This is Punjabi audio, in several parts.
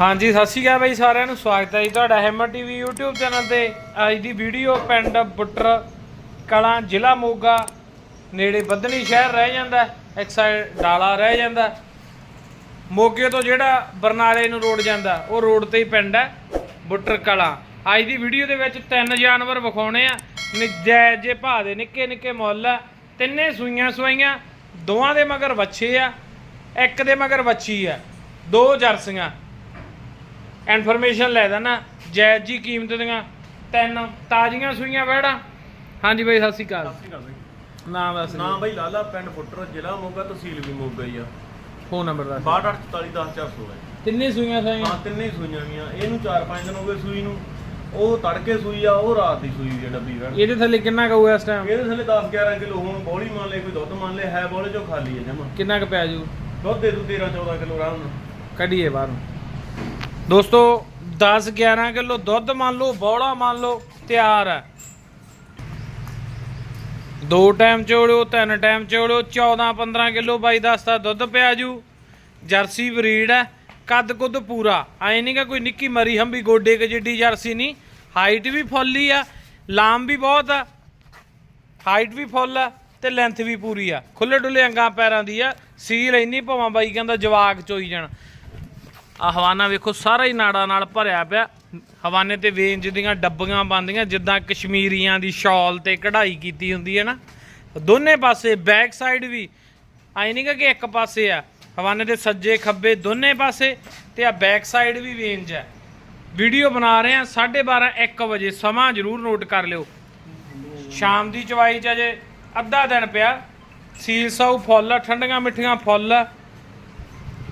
ਹਾਂਜੀ, ਸਤਿ ਸ਼੍ਰੀ ਅਕਾਲ ਬਾਈ ਸਾਰਿਆਂ ਨੂੰ। ਸਵਾਗਤ ਹੈ ਜੀ ਤੁਹਾਡਾ ਹੈਮਰ ਟੀਵੀ YouTube ਚੈਨਲ ਤੇ। ਅੱਜ ਦੀ ਵੀਡੀਓ ਪਿੰਡ ਬੁੱਟਰ ਕਲਾਂ, ਜ਼ਿਲ੍ਹਾ ਮੋਗਾ, ਨੇੜੇ ਬੱਧਨੀ ਸ਼ਹਿਰ ਰਹਿ ਜਾਂਦਾ ਇੱਕ ਸਾਈਡ ਡਾਲਾ ਰਹਿ ਜਾਂਦਾ ਮੋਗੇ ਤੋਂ ਜਿਹੜਾ ਬਰਨਾਲੇ ਨੂੰ ਰੋਡ ਜਾਂਦਾ, ਉਹ ਰੋਡ ਤੇ ਹੀ ਪਿੰਡ ਹੈ ਬੁੱਟਰ ਕਲਾਂ। ਅੱਜ ਦੀ ਵੀਡੀਓ ਦੇ ਵਿੱਚ ਤਿੰਨ ਜਾਨਵਰ ਵਿਖਾਉਣੇ ਆ। ਜੈ ਜੇ ਭਾਅ ਦੇ ਨਿੱਕੇ ਨਿੱਕੇ ਮੁੱਲ ਆ। ਤਿੰਨੇ ਸੂਈਆਂ ਸਵਾਈਆਂ, ਦੋਵਾਂ ਦੇ ਮਗਰ ਵੱਛੇ ਆ, ਇੱਕ ਦੇ ਮਗਰ ਵੱਛੀ ਆ, ਦੋ ਜਰਸੀਆਂ। ਇਨਫੋਰਮੇਸ਼ਨ ਲੈ ਦੇਣਾ ਜਾਇਜ਼ ਜੀ ਕੀਮਤ ਦੀਆਂ ਤਿੰਨ ਤਾਜ਼ੀਆਂ ਸੂਈਆਂ ਵੜਾ ਹਾਂਜੀ ਬਾਈ ਸਤਿ ਸ਼੍ਰੀ ਅਕਾਲ। ਨਾਮ ਦੱਸ ਨਾਮ ਬਈ ਲਾਲਾ ਪਿੰਡ ਫੁੱਟਰ ਜ਼ਿਲ੍ਹਾ ਮੋਗਾ ਤਹਿਸੀਲ ਵੀ ਮੋਗਾ ਹੀ ਆ। ਫੋਨ ਨੰਬਰ ਦੱਸ 624410 ਹੈ ਤਿੰਨੇ ਸੂਈਆਂ ਸਵਾਈਆਂ ਹਾਂ ਤਿੰਨੇ ਹੀ ਸੂਈਆਂ ਵੀਆਂ ਇਹਨੂੰ 4-5 ਦਿਨ ਹੋ ਗਏ ਸੂਈ ਨੂੰ। ਉਹ ਤੜਕੇ ਸੂਈ ਆ ਉਹ ਰਾਤ ਦੀ ਸੂਈ ਹੈ ਡੱਬੀ ਵੜ ਇਹਦੇ ਥੱਲੇ ਕਿੰਨਾ ਕਹੂ ਇਸ ਟਾਈਮ ਇਹਦੇ ਥੱਲੇ 10-11 ਕਿਲੋ ਹੁਣ ਬੋਲੀ ਮੰਨ ਲੈ ਕੋਈ ਦੁੱਧ ਮੰਨ ਲੈ ਹੈ ਬੋਲੇ ਚੋਂ ਖਾਲੀ ਹੈ ਜਮਾ। ਕਿੰਨਾ ਕੁ ਪੈ ਜੂ ਦੁੱਧ ਦੇ ਦੂ 13-14 ਕਿਲੋ ਆਰਾਮ ਨਾਲ। ਕੱਢੀਏ ਬਾਹਰ। ਦੋਸਤੋ 10 11 ਕਿਲੋ ਦੁੱਧ ਮੰਨ ਲਓ ਬੌੜਾ ਮੰਨ ਲਓ, ਤਿਆਰ ਹੈ। ਦੋ ਟਾਈਮ ਚੋੜਿਓ, ਤਿੰਨ ਟਾਈਮ ਚੋੜਿਓ 14 15 ਕਿਲੋ ਬਾਈ ਦੱਸਦਾ ਦੁੱਧ ਪਿਆ ਜੂ। ਜਰਸੀ ਬਰੀਡ ਹੈ, ਕੱਦ ਕੁੱਦ ਪੂਰਾ। ਐ ਨਹੀਂਗਾ ਕੋਈ ਨਿੱਕੀ ਮਰੀ ਹੰਬੀ ਗੋਡੇ ਕ ਜਿੱਡੀ ਜਰਸੀ ਨਹੀਂ ਹਾਈਟ ਵੀ ਫੁੱਲ ਹੀ ਆ ਲਾਮ ਵੀ ਬਹੁਤ ਆ। ਹਾਈਟ ਵੀ ਫੁੱਲ ਆ ਤੇ ਲੈਂਥ ਵੀ ਪੂਰੀ ਆ। ਖੁੱਲੇ ਡੁੱਲੇ ਅੰਗਾਂ ਪੈਰਾਂ ਦੀ ਆ। ਸੀਲ ਇੰਨੀ ਭਾਵਾਂ ਬਾਈ ਕਹਿੰਦਾ ਜਵਾਕ ਚੋਈ ਜਾਣ। ਆ ਹਵਾਨਾ ਵੇਖੋ, ਸਾਰਾ ਹੀ ਨਾੜਾਂ ਨਾਲ ਭਰਿਆ ਪਿਆ। ਹਵਾਨੇ ਤੇ ਵੇਂਜ ਦੀਆਂ ਡੱਬੀਆਂ ਬੰਦੀਆਂ ਜਿੱਦਾਂ ਕਸ਼ਮੀਰੀਆਂ ਦੀ ਸ਼ਾਲ ਤੇ ਕਢਾਈ ਕੀਤੀ ਹੁੰਦੀ ਹੈ ਨਾ। ਦੋਨੇ ਪਾਸੇ, ਬੈਕ ਸਾਈਡ ਵੀ ਆਈ ਨਹੀਂ ਗਾ ਕਿ ਇੱਕ ਪਾਸੇ ਆ। ਹਵਾਨੇ ਦੇ ਸੱਜੇ ਖੱਬੇ ਦੋਨੇ ਪਾਸੇ ਤੇ ਆ ਬੈਕ ਸਾਈਡ ਵੀ ਵੇਂਜ ਹੈ। ਵੀਡੀਓ ਬਣਾ ਰਹੇ ਆ 12:30 1 ਵਜੇ। ਸਮਾਂ ਜ਼ਰੂਰ ਨੋਟ ਕਰ ਲਿਓ। ਸ਼ਾਮ ਦੀ ਚਵਾਈ ਚ ਅਜੇ ਅੱਧਾ ਦਿਨ ਪਿਆ। ਸੀਲ ਸਾਊ ਫੁੱਲ ਠੰਡੀਆਂ ਮਿੱਠੀਆਂ ਫੁੱਲ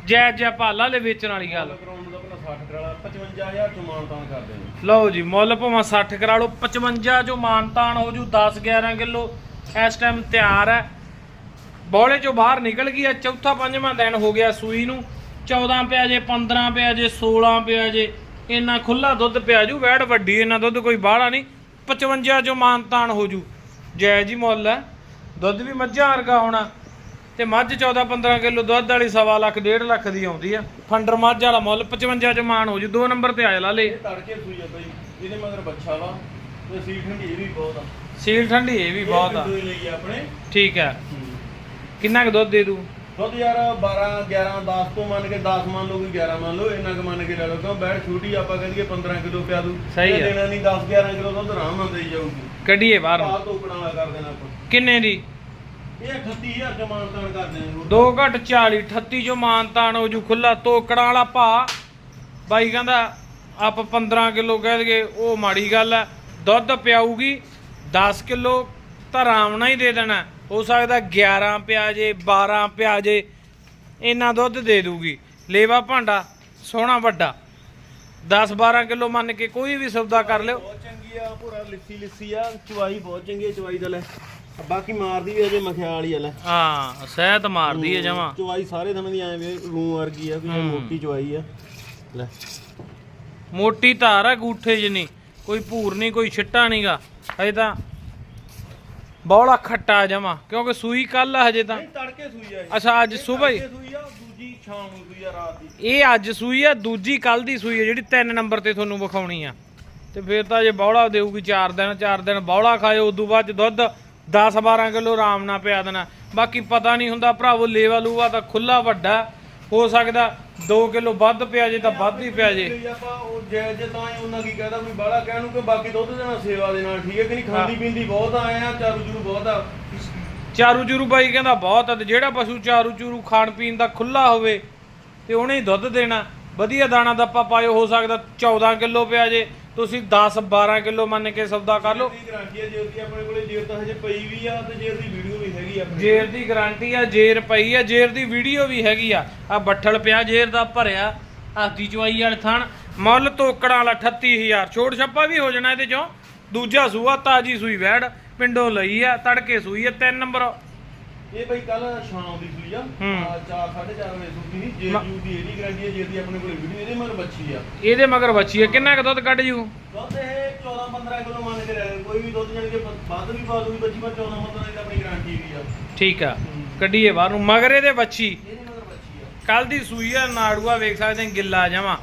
ਜੈ ਜੈ ਭਾਲਾ ਲੈ ਵੇਚਣ ਵਾਲੀ ਗੱਲ। ਗਰਾਊਂਡ ਦਾ ਪਹਿਲਾਂ 60 ਕਰਾਲਾ 55000 ਚ ਮਾਨਤਾਨ ਕਰਦੇ ਨੇ ਲਓ ਜੀ, ਮੁੱਲ ਭਾਵੇਂ 60 ਕਰਾ ਲਓ 55 ਜੋ ਮਾਨਤਾਨ ਹੋ ਜੂ 10 11 ਕਿਲੋ, ਇਸ ਟਾਈਮ ਤਿਆਰ ਹੈ। ਬੌਲੇ ਚੋਂ ਬਾਹਰ ਨਿਕਲ ਗਈ ਹੈ, ਚੌਥਾ ਪੰਜਵਾਂ ਦਿਨ ਹੋ ਗਿਆ ਸੂਈ ਨੂੰ। 14 ਪਿਆ ਜੇ 15 ਪਿਆ ਜੇ 16 ਪਿਆ ਜੇ, ਇੰਨਾ ਖੁੱਲਾ ਦੁੱਧ ਪਿਆ ਜੂ, ਵੈੜ ਵੱਡੀ, ਇੰਨਾ ਦੁੱਧ ਕੋਈ ਬਾਹਲਾ ਨਹੀਂ। 55 ਜੋ ਮਾਨਤਾਨ ਹੋ ਜੂ। ਜੈ ਜੀ ਮੁੱਲ ਹੈ। ਦੁੱਧ ਵੀ ਮੱਝਾਂ ਵਰਗਾ ਹੋਣਾ। ਤੇ ਮੱਝ 14 15 ਕਿਲੋ ਦੁੱਧ ਵਾਲੀ ਸਵਾ ਲੱਖ ਡੇਢ ਲੱਖ ਦੀ ਆਉਂਦੀ ਆ। ਫੰਡਰ ਮੱਝ ਵਾਲਾ ਮੁੱਲ 55 ਚ ਮਾਨ ਹੋ ਜੂ ਦੋ ਨੰਬਰ ਤੇ ਆਇਆ ਲਾਲੇ। ਇਹ ਤੜਕੇ ਸੂਈ ਆ ਬਈ ਇਹਦੇ ਮਗਰ ਬੱਚਾ ਵਾ ਤੇ ਸੀਟ ਠੰਡੀ ਇਹ ਵੀ ਬਹੁਤ ਆ। ਸੀਲ ਠੰਡੀ ਇਹ ਵੀ ਬਹੁਤ ਆ। ਹੀ ਲਈ ਆ ਆਪਣੇ। ਠੀਕ ਹੈ। ਕਿੰਨਾ ਕੁ ਦੁੱਧ ਦੇ ਦੂ ਦੁੱਧ ਯਾਰ 12 11 10 ਤੋਂ ਮੰਨ ਕੇ 10 ਮੰਨ ਲਓ ਕਿ 11 ਮੰਨ ਲਓ ਇੰਨਾ ਕੁ ਮੰਨ ਕੇ ਲੈ ਲਓ ਕਿਉਂ ਬੈਠ ਛੋਟੀ ਆਪਾਂ ਕਹਦੀਏ 15 ਕਿਲੋ ਪਿਆ ਦੂ। ਸਹੀ ਆ। ਦੇਣਾ ਨਹੀਂ 10 11 ਕਿਲੋ ਦੁੱਧ ਆਰਾਮ ਨਾਲ ਦੇਈ ਜਾਊਗੀ। ਕੱਢੀਏ ਬਾਹਰ। ਤੋਕੜਾਂ ਵਾਲਾ ਕਰ ਦੇਣਾ ਆਪਾਂ। ਕਿੰਨੇ ਦੀ? ਇਹ 38000 ਜਮਾਨਤਾਨ ਕਰ ਦੇਣਾ ਦੋ ਘੱਟ 40 38 ਜੋ ਮਾਨਤਾਨ ਹੋ ਜੂ ਖੁੱਲਾ ਤੋਕੜਾਂ ਵਾਲਾ ਭਾ ਬਾਈ ਕਹਿੰਦਾ ਆਪ 15 ਕਿਲੋ ਕਹਿ ਦਈਏ ਉਹ ਮਾੜੀ ਗੱਲ ਹੈ। ਦੁੱਧ ਪਿਆਊਗੀ 10 ਕਿਲੋ ਤਾਂ ਆਰਾਮ ਨਾਲ ਹੀ ਦੇ ਦੇਣਾ। ਹੋ ਸਕਦਾ 11 ਪਿਆ ਜੇ 12 ਪਿਆ ਜੇ ਇੰਨਾ ਦੁੱਧ ਦੇ ਦੂਗੀ ਲੇਵਾ ਭਾਂਡਾ ਸੋਹਣਾ ਵੱਡਾ। 10 12 ਕਿਲੋ ਮੰਨ ਕੇ ਕੋਈ ਵੀ ਸੌਦਾ ਕਰ ਲਿਓ। ਬਹੁਤ ਚੰਗੀ ਆ ਪੂਰਾ ਲਿੱਸੀ ਲਿੱਸੀ ਆ ਚਵਾਈ ਬਹੁਤ ਚੰਗੀ ਆ ਚਵਾਈ ਦਾ ਲੈ। ਬਾਕੀ ਮਾਰਦੀ ਵੀ ਅਜੇ ਮਖਿਆਲ ਹੀ ਆ ਲੈ। ਹਾਂ ਸਹਿਤ ਮਾਰਦੀ ਹੈ ਜਮਾ। ਚਵਾਈ ਸਾਰੇ ਦਿਨਾਂ ਦੀ ਐਂ ਵੀ ਰੂ ਵਰਗੀ ਆ ਕੋਈ। ਮੋਟੀ ਚਵਾਈ ਆ। ਲੈ। ਮੋਟੀ ਧਾਰ ਆ ਗੂਠੇ ਜਿੰਨੀ ਕੋਈ ਭੂਰ ਨਹੀਂ ਕੋਈ ਛਿੱਟਾ ਨਹੀਂਗਾ ਹਜੇ ਤਾਂ ਬੌਲਾ ਖੱਟਾ ਜਮਾ ਕਿਉਂਕਿ ਸੂਈ ਕੱਲ ਹਜੇ ਤਾਂ। ਨਹੀਂ ਤੜਕੇ ਸੂਈ ਆ ਇਹ। ਅੱਛਾ ਅੱਜ ਸਵੇਰ ਹੀ। ਤੜਕੇ ਸੂਈ ਆ ਦੂਜੀ ਸ਼ਾਮ ਨੂੰ ਸੂਈ ਆ ਰਾਤ ਦੀ। ਇਹ ਅੱਜ ਸੂਈ ਆ ਦੂਜੀ ਕੱਲ ਦੀ ਸੂਈ ਆ ਜਿਹੜੀ 3 ਨੰਬਰ ਤੇ ਤੁਹਾਨੂੰ ਵਿਖਾਉਣੀ ਆ। ਤੇ ਫਿਰ ਤਾਂ ਜੇ ਬੌਲਾ ਦੇਊਗੀ 4 ਦਿਨ 4 ਦਿਨ ਬੌਲਾ ਖਾਇਓ ਉਦੋਂ ਬਾਅਦ 'ਚ ਦੁੱਧ 10 12 ਕਿਲੋ ਆਰਾਮ ਨਾਲ ਪਿਆ ਦੇਣਾ। ਬਾਕੀ ਪਤਾ ਨਹੀਂ ਹੁੰਦਾ ਭਰਾਵੋ ਲੇਵਾ ਲੂਵਾ ਤਾਂ ਖੁੱਲਾ ਵੱਡਾ। ਹੋ ਸਕਦਾ 2 ਕਿਲੋ ਵੱਧ ਪਿਆ ਜੇ ਤਾਂ ਵੱਧ ਹੀ ਪਿਆ ਜੇ। ਲਈ ਆਪਾਂ ਉਹ ਜੇ ਜੇ ਤਾਂ ਹੀ ਉਹਨਾਂ ਕੀ ਕਹਦਾ ਕੋਈ ਬਾਹਲਾ ਕਹਿਣ ਨੂੰ ਕਿ ਬਾਕੀ ਦੁੱਧ ਦੇਣਾ ਸੇਵਾ ਦੇ ਨਾਲ ਠੀਕ ਹੈ ਕਿ ਨਹੀਂ? ਖਾਂਦੀ ਪੀਂਦੀ ਬਹੁਤ ਆਏ ਆ ਚਾਰੂ ਚੂਰੂ ਬਹੁਤ ਆ। ਚਾਰੂ ਚੂਰੂ ਬਾਈ ਕਹਿੰਦਾ ਬਹੁਤ ਆ ਤੇ ਜਿਹੜਾ ਪਸ਼ੂ ਚਾਰੂ ਚੂਰੂ ਖਾਣ ਪੀਣ ਦਾ ਖੁੱਲਾ ਹੋਵੇ ਤੇ ਉਹਨੇ ਹੀ ਦੁੱਧ ਦੇਣਾ। ਵਧੀਆ ਦਾਣਾ ਦੱਪਾ ਪਾਇਓ ਹੋ ਸਕਦਾ 14 ਕਿਲੋ ਪਿਆ ਜੇ। ਤੁਸੀਂ 10 12 ਕਿਲੋ ਮੰਨ ਕੇ ਸੌਦਾ ਕਰ ਲਓ। ਦੀ ਗਾਰੰਟੀ ਹੈ ਜੇਰ ਦੀ ਆਪਣੇ ਕੋਲੇ ਜੇਰ ਤਾਂ ਹਜੇ ਪਈ ਵੀ ਆ ਤੇ ਜੇਰ ਦੀ ਵੀਡੀਓ ਵੀ ਹੈਗੀ ਆ ਆਪਣੇ ਜੇਰ ਦੀ ਗਾਰੰਟੀ ਆ ਜੇਰ ਪਈ ਆ ਜੇਰ ਦੀ ਵੀਡੀਓ ਵੀ ਹੈਗੀ ਆ। ਆ ਬੱਠਲ ਪਿਆ ਜੇਰ ਦਾ ਭਰਿਆ ਹਾਥੀ ਚਵਾਈ ਵਾਲੇ ਥਣ। ਮੁੱਲ ਤੋਕੜਾਂ ਵਾਲਾ 38000 ਛੋਟ ਛੱਪਾ ਵੀ ਹੋ ਜਾਣਾ ਇਹਦੇ ਚੋਂ। ਦੂਜਾ ਸੂਆ ਤਾਜੀ ਸੂਈ ਵੈੜ ਪਿੰਡੋਂ ਲਈ ਆ ਤੜਕੇ ਸੂਈ ਆ 3 ਨੰਬਰ ਇਹ ਬਈ ਕੱਲ ਸ਼ਾਮ ਦੀ ਸੂਈ ਆ ਹੂੰ। 4 4:30 ਵਜੇ ਸੂਈ ਸੀ ਜੇਰ ਮ- ਯੂ ਦੀ ਇਹਦੀ ਗਾਰੰਟੀ ਹੈ ਜੇਰ ਦੀ ਆਪਣੇ ਕੋਲੇ ਵੀਡੀਓ ਇਹਦੇ ਮਨ ਬੱਚੀ ਆ। ਇਹਦੇ ਮਗਰ ਬੱਚੀ ਆ। ਕਿੰਨਾ ਕੁ ਦੁੱਧ ਕੱਢ ਜੂ? ਦੁੱਧ ਇਹ 14 15 ਕਿਲੋ ਮੰਨ ਕੇ ਲੈ ਕੋਈ ਵੀ ਦੁੱਧ ਜਾਣ ਕੇ ਵੱਧ ਵੀ ਪਾ ਦੂਗੀ ਬੱਚੀ ਪਰ 14 15 ਦੀ ਤਾਂ ਆਪਣੀ ਗਾਰੰਟੀ ਵੀ ਆ। ਠੀਕ ਆ। ਕੱਢੀਏ ਬਾਹਰ। ਨੂੰ ਮਗਰ ਇਹਦੇ ਬੱਚੀ ਇਹਦੇ ਮਗਰ ਬੱਚੀ ਆ। ਕੱਲ ਦੀ ਸੂਈ ਆ ਨਾੜੂਆ ਵੇਖ ਸਕਦੇ ਆ ਗਿੱਲਾ ਜਮਾ।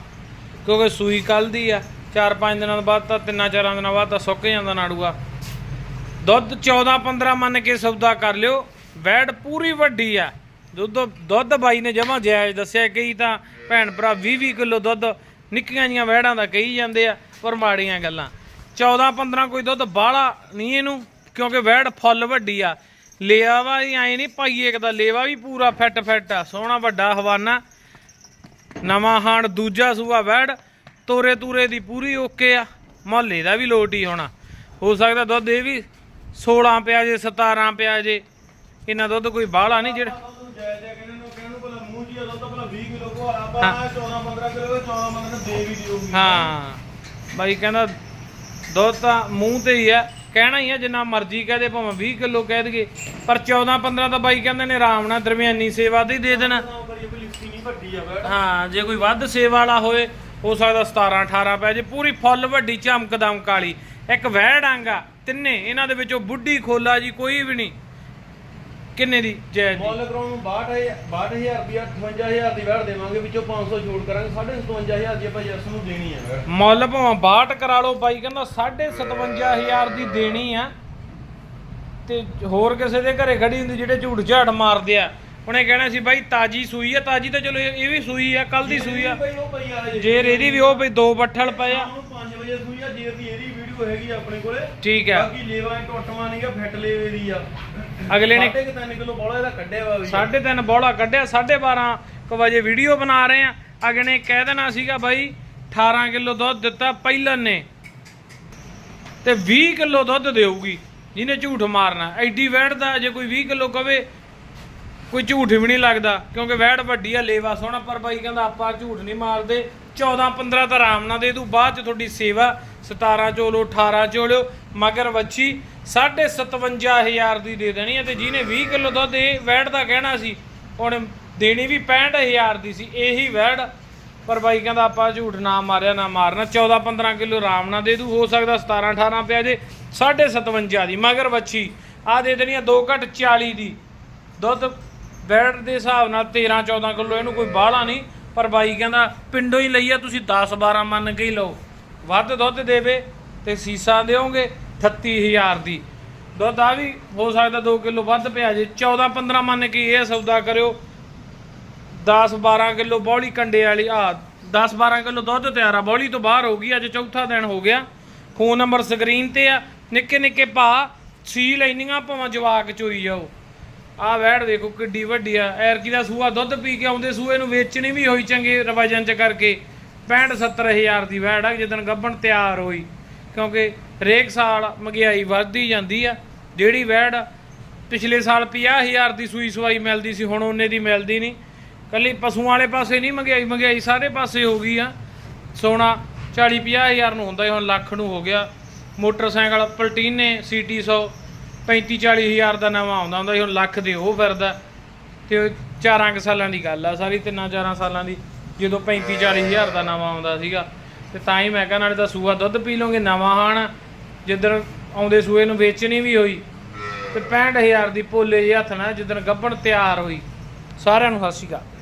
ਕਿਉਂਕਿ ਸੂਈ ਕੱਲ ਦੀ ਆ। 4-5 ਦਿਨਾਂ ਬਾਅਦ ਤਾਂ ਤਿੰਨਾਂ ਚਾਰਾਂ ਦਿਨਾਂ ਬਾਅਦ ਤਾਂ ਸੁੱਕ ਜਾਂਦਾ ਨਾੜੂਆ। ਦੁੱਧ 14-15 ਮੰਨ ਕੇ ਸੌਦਾ ਕਰ ਲਿਓ। ਵੈੜ ਪੂਰੀ ਵੱਡੀ ਆ। ਦੁੱਧ ਦੁੱਧ ਬਾਈ ਨੇ ਜਮਾ ਜਾਇਜ਼ ਦੱਸਿਆ, ਕਈ ਤਾਂ ਭੈਣ ਭਰਾ 20-20 ਕਿਲੋ ਦੁੱਧ ਨਿੱਕੀਆਂ ਜੀਆਂ ਵੈੜਾਂ ਦਾ ਕਹੀ ਜਾਂਦੇ ਆ ਪਰ ਮਾੜੀਆਂ ਗੱਲਾਂ। 14-15 ਕੋਈ ਦੁੱਧ ਬਾਹਲਾ ਨਹੀਂ ਇਹਨੂੰ, ਕਿਉਂਕਿ ਵੈੜ ਫੁੱਲ ਵੱਡੀ ਆ। ਲੇਵਾ ਵੀ ਐ ਨਹੀਂ ਪਾਈਏ ਇੱਕ ਦਾ ਲੇਵਾ ਵੀ ਪੂਰਾ ਫਿੱਟ ਫਿੱਟ ਆ, ਸੋਹਣਾ ਵੱਡਾ ਹਵਾਨਾ। ਨਵਾਂ ਹਾਣ ਦੂਜਾ ਸੂਆ ਵੈੜ, ਤੋਰੇ ਤੂਰੇ ਦੀ ਪੂਰੀ ਓਕੇ ਆ, ਮੁਹੱਲੇ ਦਾ ਵੀ ਲੋਟ ਹੀ ਹੋਣਾ। ਹੋ ਸਕਦਾ ਦੁੱਧ ਇਹ ਵੀ 16 ਪਿਆ ਜੇ 17 ਪਿਆ ਜੇ ਇਹਨਾਂ ਦੁੱਧ ਕੋਈ ਬਾਹਲਾ ਨਹੀਂ ਜਿਹੜਾ। ਹਾਂ। ਬਾਈ ਕਹਿੰਦਾ ਦੁੱਧ ਤਾਂ ਮੂੰਹ ਤੇ ਹੀ ਆ, ਕਹਿਣਾ ਹੀ ਆ, ਜਿੰਨਾ ਮਰਜ਼ੀ ਕਹਦੇ ਭਾਵੇਂ 20 ਕਿਲੋ ਕਹਿ ਦਈਏ। ਪਰ 14 15 ਤਾਂ ਬਾਈ ਕਹਿੰਦੇ ਨੇ ਆਰਾਮ ਨਾਲ ਦਰਮਿਆਨੀ ਸੇਵਾ ਤੇ ਹੀ ਦੇ ਦੇਣਾ। ਹਾਂ, ਜੇ ਕੋਈ ਵੱਧ ਸੇਵਾ ਵਾਲਾ ਹੋਏ, ਹੋ ਸਕਦਾ 17 18 ਪੈ ਜੇ। ਪੂਰੀ ਫੁੱਲ ਵੱਡੀ, ਚਮਕਦਮ ਕਾਲੀ। ਇੱਕ ਵਹਿੜ ਆਂਗਾ, ਤਿੰਨੇ, ਇਹਨਾਂ ਦੇ ਵਿੱਚੋਂ ਬੁੱਢੀ ਖੋਲਾ ਜੀ, ਕੋਈ ਵੀ ਨਹੀਂ। ਕਿੰਨੇ ਦੀ ਜੈ ਜੀ? ਮੁੱਲ ਕਰਾਉਣ ਨੂੰ 62000 62000 ਰੁਪਿਆ 58000 ਦੀ ਵੈਟ ਦੇਵਾਂਗੇ ਵਿੱਚੋਂ 500 ਛੋੜ ਕਰਾਂਗੇ 57500 ਦੀ ਆਪਾਂ ਜਰਸ ਨੂੰ ਦੇਣੀ ਹੈ ਵੈਟ ਮੁੱਲ ਭਾਵੇਂ 62 ਕਰਾ ਲਓ ਬਾਈ ਕਹਿੰਦਾ 57500 ਦੀ ਦੇਣੀ ਆ। ਤੇ ਹੋਰ ਕਿਸੇ ਦੇ ਘਰੇ ਖੜੀ ਹੁੰਦੀ ਜਿਹੜੇ ਝੂਠ ਝਾੜ ਮਾਰਦੇ ਆ। ਉਹਨੇ ਕਹਿਣਾ ਸੀ ਬਾਈ ਤਾਜੀ ਸੂਈ ਆ ਤਾਜੀ ਤਾਂ ਚਲੋ ਇਹ ਇਹ ਵੀ ਸੂਈ ਆ ਕੱਲ ਦੀ ਸੂਈ ਆ। ਪਈ ਆ ਜੇ ਜੇਰ ਇਹਦੀ ਵੀ ਉਹ ਬਈ ਦੋ ਬੱਠਲ ਪਏ ਆ। ਉਹਨੂੰ 5 ਵਜੇ ਸੂਈ ਆ ਜੇਰ ਦੀ ਇਹਦੀ ਵੀਡੀਓ ਹੈਗੀ ਆ ਆਪਣੇ ਕੋਲੇ। ਠੀਕ ਆ। ਬਾਕੀ ਲੇਵਾ ਟੁੱਟਵਾ ਨਹੀਂਗਾ ਫਿੱਟ ਲੇਵੇ ਦੀ ਆ। ਅਗਲੇ ਨੇ 3 ਕਿਲੋ ਬੋਲਾ ਇਹਦਾ ਕੱਢਿਆ ਵਾ ਵੀ। ਸਾਢੇ ਤਿੰਨ ਬੋਲਾ ਕੱਢਿਆ 12:30 ਕੁ ਵਜੇ ਵੀਡੀਓ ਬਣਾ ਰਹੇ ਆ। ਅਗਨੇ ਕਹਿ ਦੇਣਾ ਸੀਗਾ ਬਾਈ 18 ਕਿਲੋ ਦੁੱਧ ਦਿੱਤਾ ਪਹਿਲਨ ਨੇ। ਤੇ 20 ਕਿਲੋ ਦੁੱਧ ਦੇਊਗੀ ਜਿਹਨੇ ਝੂਠ ਮਾਰਨਾ। ਐਡੀ ਵੈੜ ਦਾ ਜੇ ਕੋਈ 20 ਕਿਲੋ ਕਵੇ ਕੋਈ ਝੂਠ ਵੀ ਨਹੀਂ ਲੱਗਦਾ, ਕਿਉਂਕਿ ਵੈੜ ਵੱਡੀ ਆ, ਲੇਵਾ ਸੋਹਣਾ, ਪਰ ਬਾਈ ਕਹਿੰਦਾ ਆਪਾਂ ਝੂਠ ਨਹੀਂ ਮਾਰਦੇ। 14 15 ਤਾਂ ਆਰਾਮ ਨਾਲ ਦੇ ਦੂ ਬਾਅਦ ਚ ਤੁਹਾਡੀ ਸੇਵਾ 17 ਚੋਲੋ 18 ਚੋਲੋ, ਮਗਰ ਵੱਛੀ 57000 ਦੀ ਦੇ ਦੇਣੀ ਹੈ ਤੇ ਜਿਹਨੇ 20 ਕਿਲੋ ਦੁੱਧ, ਇਹ ਵੈੜ ਦਾ ਕਹਿਣਾ ਸੀ, ਉਹਨੇ ਦੇਣੀ ਵੀ 65000 ਦੀ ਸੀ, ਇਹੀ ਵਹਿੜ ਪਰ ਬਾਈ ਕਹਿੰਦਾ ਆਪਾਂ ਝੂਠ ਨਾ ਮਾਰਿਆ, ਨਾ ਮਾਰਨਾ 14 15 ਕਿਲੋ ਆਰਾਮ ਨਾਲ ਦੇ ਦੂ ਹੋ ਸਕਦਾ 17 18 ਪਿਆ ਜੇ 57000 ਦੀ, ਮਗਰ ਵੱਛੀ ਆ ਦੇ ਦੇਣੀ ਆ 2 ਘੱਟ 40 ਦੀ। ਦੁੱਧ ਵੈੜ ਦੇ ਹਿਸਾਬ ਨਾਲ 13 14 ਕਿਲੋ, ਇਹਨੂੰ ਕੋਈ ਬਾਹਲਾ ਨਹੀਂ। ਪਰ ਬਾਈ ਕਹਿੰਦਾ, ਪਿੰਡੋਂ ਹੀ ਲਈ ਆ ਤੁਸੀਂ 10 12 ਮੰਨ ਕੇ ਹੀ ਲਓ। ਵੱਧ ਦੁੱਧ ਦੇਵੇ ਤੇ ਸੀਸਾ ਦਿਓਗੇ 38000 ਦੀ। ਦੁੱਧ ਆ ਵੀ ਹੋ ਸਕਦਾ 2 ਕਿਲੋ ਵੱਧ ਪਿਆ ਜੇ। 14 15 ਮੰਨ ਕੇ ਇਹ ਸੌਦਾ ਕਰਿਓ। 10 12 ਕਿਲੋ ਬੌਲੀ ਕੰਡੇ ਵਾਲੀ ਆ 10 12 ਕਿਲੋ ਦੁੱਧ ਤਿਆਰ ਆ। ਬੌਲੀ ਤੋਂ ਬਾਹਰ ਹੋ ਗਈ, ਅੱਜ ਚੌਥਾ ਦਿਨ ਹੋ ਗਿਆ। ਫੋਨ ਨੰਬਰ ਸਕਰੀਨ ਤੇ ਆ। ਨਿੱਕੇ ਨਿੱਕੇ ਭਾ, ਸੀ ਲੈਣੀਆਂ ਭਾਵੇਂ ਜਵਾਕ ਚੋਈ ਜਾਓ। ਆ ਵੈੜ ਦੇਖੋ ਕਿੱਡੀ ਵੱਡੀ ਆ। ਐਰਕੀ ਦਾ ਸੂਆ ਦੁੱਧ ਪੀ ਕੇ ਆਉਂਦੇ ਸੂਏ ਨੂੰ ਵੇਚਣੀ ਵੀ ਹੋਈ ਚੰਗੇ ਰਵਾਜਨ ਚ ਕਰਕੇ। 65 70000 ਦੀ ਵੈੜ ਆ ਜਦੋਂ ਗੱਬਣ ਤਿਆਰ ਹੋਈ। ਕਿਉਂਕਿ ਹਰੇਕ ਸਾਲ ਮਹਿੰਗਾਈ ਵੱਧਦੀ ਜਾਂਦੀ ਆ। ਜਿਹੜੀ ਵੈੜ ਪਿਛਲੇ ਸਾਲ 50000 ਦੀ ਸੂਈ ਸਵਾਈ ਮਿਲਦੀ ਸੀ, ਹੁਣ ਉਹਨੇ ਦੀ ਮਿਲਦੀ ਨਹੀਂ। ਕੱਲੀ ਪਸ਼ੂਆਂ ਵਾਲੇ ਪਾਸੇ ਨਹੀਂ ਮਹਿੰਗਾਈ ਮਹਿੰਗਾਈ ਸਾਰੇ ਪਾਸੇ ਹੋ ਗਈ ਆ। ਸੋਨਾ 40 50000 ਨੂੰ ਹੁੰਦਾ ਹੁਣ ਲੱਖ ਨੂੰ ਹੋ ਗਿਆ। ਮੋਟਰਸਾਈਕਲ, ਪਲਟੀਨੇ, ਸੀਟੀ 100 35 40 ਹਜ਼ਾਰ ਦਾ ਨਵਾਂ ਆਉਂਦਾ ਹੁੰਦਾ ਸੀ, ਹੁਣ ਲੱਖ ਦੇ ਉਹ ਫਿਰਦਾ। ਤੇ ਉਹ ਚਾਰਾਂ ਕੁ ਸਾਲਾਂ ਦੀ ਗੱਲ ਆ ਸਾਰੀ, ਤਿੰਨਾਂ ਚਾਰਾਂ ਸਾਲਾਂ ਦੀ, ਜਦੋਂ 35 40 ਹਜ਼ਾਰ ਦਾ ਨਵਾਂ ਆਉਂਦਾ ਸੀਗਾ। ਤੇ ਤਾਂ ਹੀ ਮੈਂ ਕਿਹਾ, ਨਾਲੇ ਤਾਂ ਸੂਆ ਦੁੱਧ ਪੀ ਲਓਗੇ, ਨਵਾਂ ਹਾਣ ਜਿੱਦਣ ਆਉਂਦੇ ਸੂਏ ਨੂੰ ਵੇਚਣੀ ਵੀ ਹੋਈ। ਤੇ 65000 ਦੀ ਪੋਲੇ ਜਿਹੇ ਹੱਥ ਨਾਲ ਜਿੱਦਣ ਗੱਭਣ ਤਿਆਰ ਹੋਈ। ਸਾਰਿਆਂ ਨੂੰ ਸਤਿ ਸ਼੍ਰੀ ਅਕਾਲ।